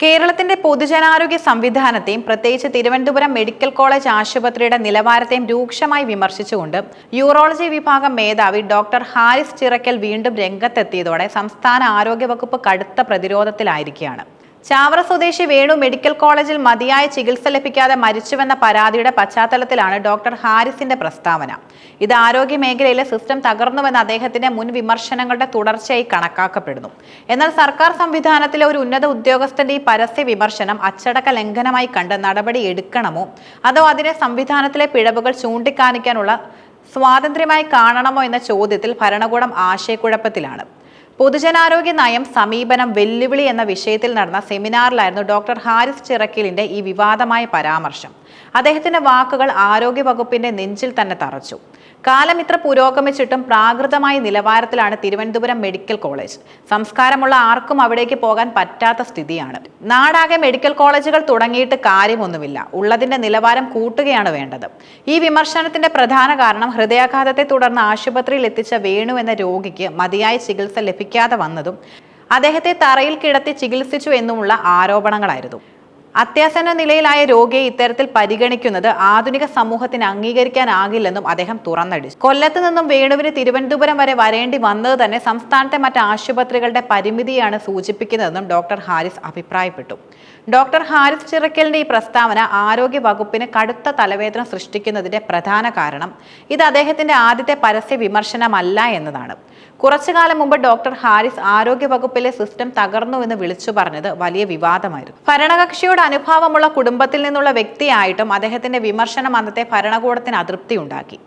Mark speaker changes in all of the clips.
Speaker 1: കേരളത്തിന്റെ പൊതുജനാരോഗ്യ സംവിധാനത്തെയും പ്രത്യേകിച്ച് തിരുവനന്തപുരം മെഡിക്കൽ കോളേജ് ആശുപത്രിയുടെ നിലവാരത്തെയും രൂക്ഷമായി വിമർശിച്ചുകൊണ്ട് യൂറോളജി വിഭാഗം മേധാവി ഡോക്ടർ ഹാരിസ് ചിറക്കൽ വീണ്ടും രംഗത്തെത്തിയതോടെ സംസ്ഥാന ആരോഗ്യവകുപ്പ് കടുത്ത പ്രതിരോധത്തിലായിരിക്കുകയാണ്. ചാവറ സ്വദേശി വേണു മെഡിക്കൽ കോളേജിൽ മതിയായ ചികിത്സ ലഭിക്കാതെ മരിച്ചുവെന്ന പരാതിയുടെ പശ്ചാത്തലത്തിലാണ് ഡോക്ടർ ഹാരിസിന്റെ പ്രസ്താവന. ഇത് ആരോഗ്യ മേഖലയിലെ സിസ്റ്റം തകർന്നുവെന്ന അദ്ദേഹത്തിന്റെ മുൻ വിമർശനങ്ങളുടെ തുടർച്ചയായി കണക്കാക്കപ്പെടുന്നു. എന്നാൽ സർക്കാർ സംവിധാനത്തിലെ ഒരു ഉന്നത ഉദ്യോഗസ്ഥന്റെ ഈ പരസ്യ വിമർശനം അച്ചടക്ക ലംഘനമായി കണ്ട് നടപടി എടുക്കണമോ? അതോ അതിനെ സംവിധാനത്തിലെ പിഴവുകൾ ചൂണ്ടിക്കാണിക്കാനുള്ള സ്വാതന്ത്ര്യമായി കാണണമോ എന്ന ചോദ്യത്തിൽ ഭരണകൂടം ആശയക്കുഴപ്പത്തിലാണ്. പൊതുജനാരോഗ്യ നയം സമീപനം വെല്ലുവിളി എന്ന വിഷയത്തിൽ നടന്ന സെമിനാറിലായിരുന്നു ഡോക്ടർ ഹാരിസ് ചിറക്കിലിന്റെ ഈ വിവാദമായ പരാമർശം. അദ്ദേഹത്തിന്റെ വാക്കുകൾ ആരോഗ്യ വകുപ്പിന്റെ നെഞ്ചിൽ തന്നെ തറച്ചു. കാലം ഇത്ര പുരോഗമിച്ചിട്ടും പ്രാകൃതമായ നിലവാരത്തിലാണ് തിരുവനന്തപുരം മെഡിക്കൽ കോളേജ്. സംസ്കാരമുള്ള ആർക്കും അവിടേക്ക് പോകാൻ പറ്റാത്ത സ്ഥിതിയാണ്. നാടാകെ മെഡിക്കൽ കോളേജുകൾ തുടങ്ങിയിട്ട് കാര്യമൊന്നുമില്ല. ഉള്ളതിന്റെ നിലവാരം കൂട്ടുകയാണ് വേണ്ടത്. ഈ വിമർശനത്തിന്റെ പ്രധാന കാരണം ഹൃദയാഘാതത്തെ തുടർന്ന് ആശുപത്രിയിൽ എത്തിച്ച വേണു എന്ന രോഗിക്ക് മതിയായ ചികിത്സ ലഭിക്കാതെ വന്നതും അദ്ദേഹത്തെ തറയിൽ കിടത്തി ചികിത്സിച്ചു എന്നുമുള്ള ആരോപണങ്ങളായിരുന്നു. അത്യാസന്ന നിലയിലായ രോഗിയെ ഇത്തരത്തിൽ പരിഗണിക്കുന്നത് ആധുനിക സമൂഹത്തിന് അംഗീകരിക്കാനാകില്ലെന്നും അദ്ദേഹം തുറന്നടിച്ചു കൊല്ലത്ത് നിന്നും വേണുവിന് തിരുവനന്തപുരം വരെ വരേണ്ടി വന്നത് തന്നെ സംസ്ഥാനത്തെ മറ്റ് ആശുപത്രികളുടെ പരിമിതിയാണ് സൂചിപ്പിക്കുന്നതെന്നും ഡോക്ടർ ഹാരിസ് അഭിപ്രായപ്പെട്ടു. ഡോക്ടർ ഹാരിസ് ചിറക്കലിന്റെ ഈ പ്രസ്താവന ആരോഗ്യ വകുപ്പിന് കടുത്ത തലവേദന സൃഷ്ടിക്കുന്നതിന്റെ പ്രധാന കാരണം. ഇത് അദ്ദേഹത്തിന്റെ ആദ്യത്തെ പരസ്യ വിമർശനമല്ല എന്നതാണ്. കുറച്ചു കാലം മുമ്പ് ഡോക്ടർ ഹാരിസ് ആരോഗ്യ വകുപ്പിലെ സിസ്റ്റം തകർന്നുവെന്ന് വിളിച്ചു പറഞ്ഞത് വലിയ വിവാദമായിരുന്നു. ഭരണകക്ഷിയോട് അനുഭാവമുള്ള കുടുംബത്തിൽ നിന്നുള്ള വ്യക്തിയായിട്ടും അദ്ദേഹത്തിന്റെ വിമർശനം അന്നത്തെ ഭരണകൂടത്തിന് അതൃപ്തി ഉണ്ടാക്കി.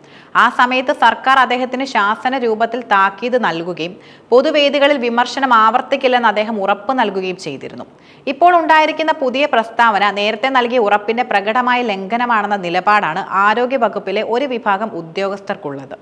Speaker 1: ആ സമയത്ത് സർക്കാർ അദ്ദേഹത്തിന് ശാസന രൂപത്തിൽ താക്കീത് നൽകുകയും പൊതുവേദികളിൽ വിമർശനം ആവർത്തിക്കില്ലെന്ന് അദ്ദേഹം ഉറപ്പ് നൽകുകയും ചെയ്തിരുന്നു. ഇപ്പോൾ ഉണ്ടായിരിക്കുന്ന പുതിയ പ്രസ്താവന നേരത്തെ നൽകിയ ഉറപ്പിന്റെ പ്രകടമായ ലംഘനമാണെന്ന നിലപാടാണ് ആരോഗ്യ വകുപ്പിലെ ഒരു വിഭാഗം ഉദ്യോഗസ്ഥർക്കുള്ളത്.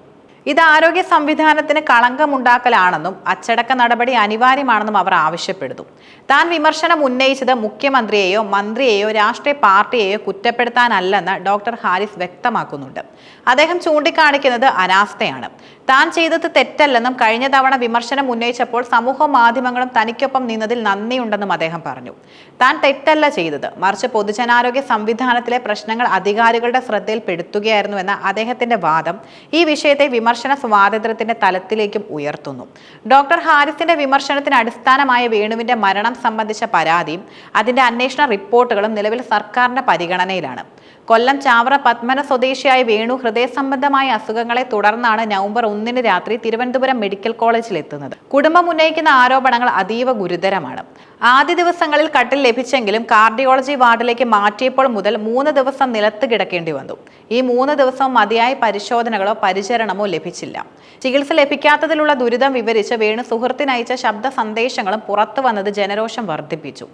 Speaker 1: ഇത് ആരോഗ്യ സംവിധാനത്തിന് കളങ്കമുണ്ടാക്കലാണെന്നും അച്ചടക്ക നടപടി അനിവാര്യമാണെന്നും അവർ ആവശ്യപ്പെടുന്നു. താൻ വിമർശനം ഉന്നയിച്ചത് മുഖ്യമന്ത്രിയെയോ മന്ത്രിയെയോ രാഷ്ട്രീയ പാർട്ടിയെയോ കുറ്റപ്പെടുത്താനല്ലെന്ന് ഡോക്ടർ ഹാരിസ് വ്യക്തമാക്കുന്നുണ്ട്. അദ്ദേഹം ചൂണ്ടിക്കാണിക്കുന്നത് അനാസ്ഥയാണ്. താൻ ചെയ്തത് തെറ്റല്ലെന്നും കഴിഞ്ഞ തവണ വിമർശനം ഉന്നയിച്ചപ്പോൾ സമൂഹ മാധ്യമങ്ങളും തനിക്കൊപ്പം നിന്നതിൽ നന്ദിയുണ്ടെന്നും അദ്ദേഹം പറഞ്ഞു. താൻ തെറ്റല്ല ചെയ്തത്. മറിച്ച് പൊതുജനാരോഗ്യ സംവിധാനത്തിലെ പ്രശ്നങ്ങൾ അധികാരികളുടെ ശ്രദ്ധയിൽപ്പെടുത്തുകയായിരുന്നു എന്ന അദ്ദേഹത്തിന്റെ വാദം ഈ വിഷയത്തെ വിമർശന സ്വാതന്ത്ര്യത്തിന്റെ തലത്തിലേക്കും ഉയർത്തുന്നു. ഡോക്ടർ ഹാരിസിന്റെ വിമർശനത്തിന് അടിസ്ഥാനമായ വേണുവിന്റെ മരണം സംബന്ധിച്ച പരാതിയും അതിന്റെ അന്വേഷണ റിപ്പോർട്ടുകളും നിലവിൽ സർക്കാരിന്റെ പരിഗണനയിലാണ്. കൊല്ലം ചാവറ പത്മന സ്വദേശിയായ വേണു ഹൃദയ സംബന്ധമായ അസുഖങ്ങളെ തുടർന്നാണ് നവംബർ ഒന്നിന് രാത്രി തിരുവനന്തപുരം മെഡിക്കൽ കോളേജിൽ എത്തുന്നത്. കുടുംബം ഉന്നയിക്കുന്ന ആരോപണങ്ങൾ അതീവ ഗുരുതരമാണ്. ആദ്യ ദിവസങ്ങളിൽ കട്ടിൽ ലഭിച്ചെങ്കിലും കാർഡിയോളജി വാർഡിലേക്ക് മാറ്റിയപ്പോൾ മുതൽ മൂന്ന് ദിവസം നിലത്ത് കിടക്കേണ്ടി വന്നു. ഈ മൂന്ന് ദിവസവും മതിയായ പരിശോധനകളോ പരിചരണമോ ലഭിച്ചില്ല. ചികിത്സ ലഭിക്കാത്തതിലുള്ള ദുരിതം വിവരിച്ച് വേണു സുഹൃത്തിനയച്ച ശബ്ദ സന്ദേശങ്ങളും പുറത്തു വന്നത് ജനരോഷം വർദ്ധിപ്പിച്ചു.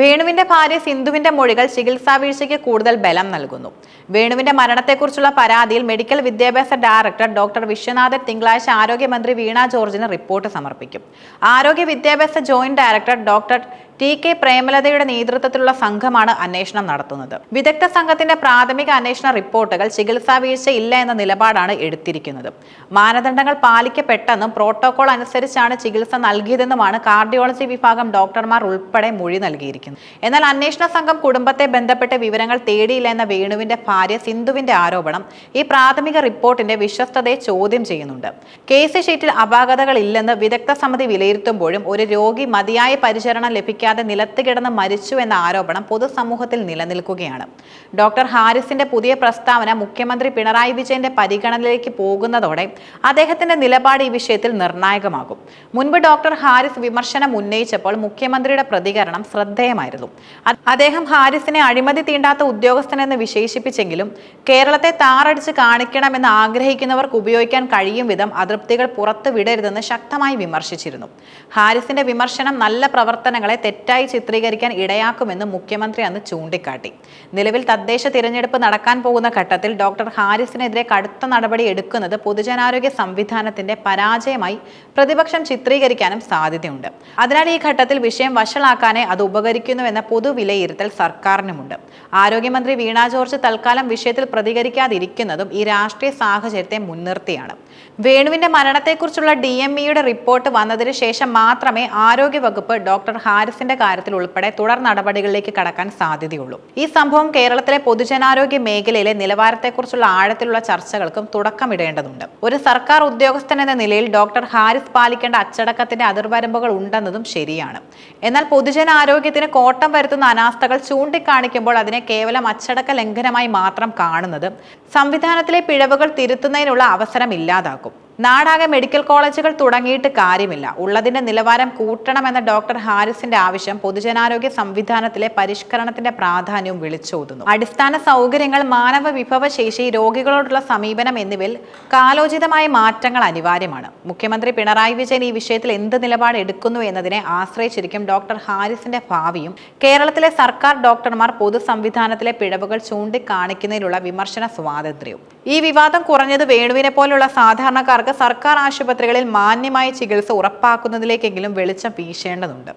Speaker 1: വേണുവിന്റെ ഭാര്യ സിന്ധുവിന്റെ മൊഴികൾ ചികിത്സാ വീഴ്ചയ്ക്ക് കൂടുതൽ ബലം നൽകുന്നു. വേണുവിന്റെ മരണത്തെക്കുറിച്ചുള്ള പരാതിയിൽ മെഡിക്കൽ വിദ്യാഭ്യാസ ഡയറക്ടർ ഡോക്ടർ വിശ്വനാഥൻ തിങ്കളാഴ്ച ആരോഗ്യമന്ത്രി വീണ ജോർജിന് റിപ്പോർട്ട് സമർപ്പിക്കും. ആരോഗ്യ വിദ്യാഭ്യാസ joint director doctor T K പ്രേമലതയുടെ നേതൃത്വത്തിലുള്ള സംഘമാണ് അന്വേഷണം നടത്തുന്നത്. വിദഗ്ധ സംഘത്തിന്റെ പ്രാഥമിക അന്വേഷണ റിപ്പോർട്ടുകൾ ചികിത്സാ വീഴ്ച ഇല്ല എന്ന നിലപാടാണ് എടുത്തിരിക്കുന്നത്. മാനദണ്ഡങ്ങൾ പാലിക്കപ്പെട്ടെന്നും പ്രോട്ടോകോൾ അനുസരിച്ചാണ് ചികിത്സ നൽകിയതെന്നുമാണ് കാർഡിയോളജി വിഭാഗം ഡോക്ടർമാർ ഉൾപ്പെടെ മൊഴി നൽകിയിരിക്കുന്നത്. എന്നാൽ അന്വേഷണ സംഘം കുടുംബത്തെ ബന്ധപ്പെട്ട വിവരങ്ങൾ തേടിയില്ല എന്ന വേണുവിന്റെ ഭാര്യ സിന്ധുവിന്റെ ആരോപണം ഈ പ്രാഥമിക റിപ്പോർട്ടിന്റെ വിശ്വസ്തതയെ ചോദ്യം ചെയ്യുന്നുണ്ട്. കേസ് ഷീറ്റിൽ അപാകതകൾ ഇല്ലെന്ന് വിദഗ്ധ സമിതി വിലയിരുത്തുമ്പോഴും ഒരു രോഗി മതിയായ പരിചരണം ലഭിക്കാതെ നിലത്ത് കിടന്ന് മരിച്ചു എന്ന ആരോപണം പൊതുസമൂഹത്തിൽ നിലനിൽക്കുകയാണ്. ഡോക്ടർ ഹാരിസിന്റെ പുതിയ പ്രസ്താവന മുഖ്യമന്ത്രി പിണറായി വിജയന്റെ പരിഗണനയിലേക്ക് പോകുന്നതോടെ അദ്ദേഹത്തിന്റെ നിലപാട് ഈ വിഷയത്തിൽ നിർണായകമാകും. മുൻപ് ഡോക്ടർ ഹാരിസ് വിമർശനം ഉന്നയിച്ചപ്പോൾ മുഖ്യമന്ത്രിയുടെ പ്രതികരണം ശ്രദ്ധേയമായിരുന്നു. അദ്ദേഹം ഹാരിസിനെ അഴിമതി തീണ്ടാത്ത ഉദ്യോഗസ്ഥനെന്ന് വിശേഷിപ്പിച്ചെങ്കിലും കേരളത്തെ താറടിച്ച് കാണിക്കണമെന്ന് ആഗ്രഹിക്കുന്നവർക്ക് ഉപയോഗിക്കാൻ കഴിയും വിധം അതൃപ്തികൾ പുറത്തു വിടരുതെന്ന് ശക്തമായി വിമർശിച്ചിരുന്നു. ഹാരിസിന്റെ വിമർശനം നല്ല പ്രവർത്തനങ്ങളെ തെറ്റായി ചിത്രീകരിക്കാൻ ഇടയാക്കുമെന്ന് മുഖ്യമന്ത്രി അന്ന് ചൂണ്ടിക്കാട്ടി. നിലവിൽ തദ്ദേശ തിരഞ്ഞെടുപ്പ് നടക്കാൻ പോകുന്ന ഘട്ടത്തിൽ ഡോക്ടർ ഹാരിസിനെതിരെ കടുത്ത നടപടി എടുക്കുന്നത് പൊതുജനാരോഗ്യ സംവിധാനത്തിന്റെ പരാജയമായി പ്രതിപക്ഷം ചിത്രീകരിക്കാനും സാധ്യതയുണ്ട്. അതിനാൽ ഈ ഘട്ടത്തിൽ വിഷയം വഷളാക്കാനേ അത് ഉപകരിക്കുന്നുവെന്ന പൊതു വിലയിരുത്തൽ സർക്കാരിനുമുണ്ട്. ആരോഗ്യമന്ത്രി വീണ ജോർജ് തൽക്കാലം വിഷയത്തിൽ പ്രതികരിക്കാതിരിക്കുന്നതും ഈ രാഷ്ട്രീയ സാഹചര്യത്തെ മുൻനിർത്തിയാണ്. വേണുവിന്റെ മരണത്തെക്കുറിച്ചുള്ള ഡി എം ഇയുടെ റിപ്പോർട്ട് വന്നതിന് ശേഷം മാത്രമേ ആരോഗ്യവകുപ്പ് ഡോക്ടർ ഹാരിസിന്റെ സംവിധാനത്തിന്റെ കാര്യത്തിൽ ഉൾപ്പെടെ തുടർ നടപടികളിലേക്ക് കടക്കാൻ സാധ്യതയുള്ളൂ. ഈ സംഭവം കേരളത്തിലെ പൊതുജനാരോഗ്യ മേഖലയിലെ നിലവാരത്തെക്കുറിച്ചുള്ള ആഴത്തിലുള്ള ചർച്ചകൾക്കും തുടക്കമിടേണ്ടതുണ്ട്. ഒരു സർക്കാർ ഉദ്യോഗസ്ഥൻ എന്ന നിലയിൽ ഡോക്ടർ ഹാരിസ് പാലിക്കേണ്ട അച്ചടക്കത്തിന്റെ അതിർവരമ്പുകൾ ഉണ്ടെന്നതും ശരിയാണ്. എന്നാൽ പൊതുജനാരോഗ്യത്തിന് കോട്ടം വരുത്തുന്ന അനാസ്ഥകൾ ചൂണ്ടിക്കാണിക്കുമ്പോൾ അതിനെ കേവലം അച്ചടക്ക ലംഘനമായി മാത്രം കാണുന്നത് സംവിധാനത്തിലെ പിഴവുകൾ തിരുത്തുന്നതിനുള്ള അവസരം ഇല്ലാതാക്കും. നാടാകെ മെഡിക്കൽ കോളേജുകൾ തുടങ്ങിയിട്ട് കാര്യമില്ല. ഉള്ളതിന്റെ നിലവാരം കൂട്ടണമെന്ന ഡോക്ടർ ഹാരിസിന്റെ ആവശ്യം പൊതുജനാരോഗ്യ സംവിധാനത്തിലെ പരിഷ്കരണത്തിന്റെ പ്രാധാന്യവും വിളിച്ചോതുന്നു. അടിസ്ഥാന സൗകര്യങ്ങൾ മാനവ വിഭവശേഷി രോഗികളോടുള്ള സമീപനം എന്നിവയിൽ കാലോചിതമായ മാറ്റങ്ങൾ അനിവാര്യമാണ്. മുഖ്യമന്ത്രി പിണറായി വിജയൻ ഈ വിഷയത്തിൽ എന്ത് നിലപാട് എടുക്കുന്നു എന്നതിനെ ആശ്രയിച്ചിരിക്കും ഡോക്ടർ ഹാരിസിന്റെ ഭാവിയും. കേരളത്തിലെ സർക്കാർ ഡോക്ടർമാർ പൊതുസംവിധാനത്തിലെ പിഴവുകൾ ചൂണ്ടിക്കാണിക്കുന്നതിനുള്ള വിമർശന സ്വാതന്ത്ര്യവും ഈ വിവാദം കുറഞ്ഞത് വേണുവിനെ പോലുള്ള സാധാരണക്കാർക്ക് സർക്കാർ ആശുപത്രികളിൽ മാന്യമായ ചികിത്സ ഉറപ്പാക്കുന്നതിലേക്കെങ്കിലും വെളിച്ചം വീശേണ്ടതുണ്ട്.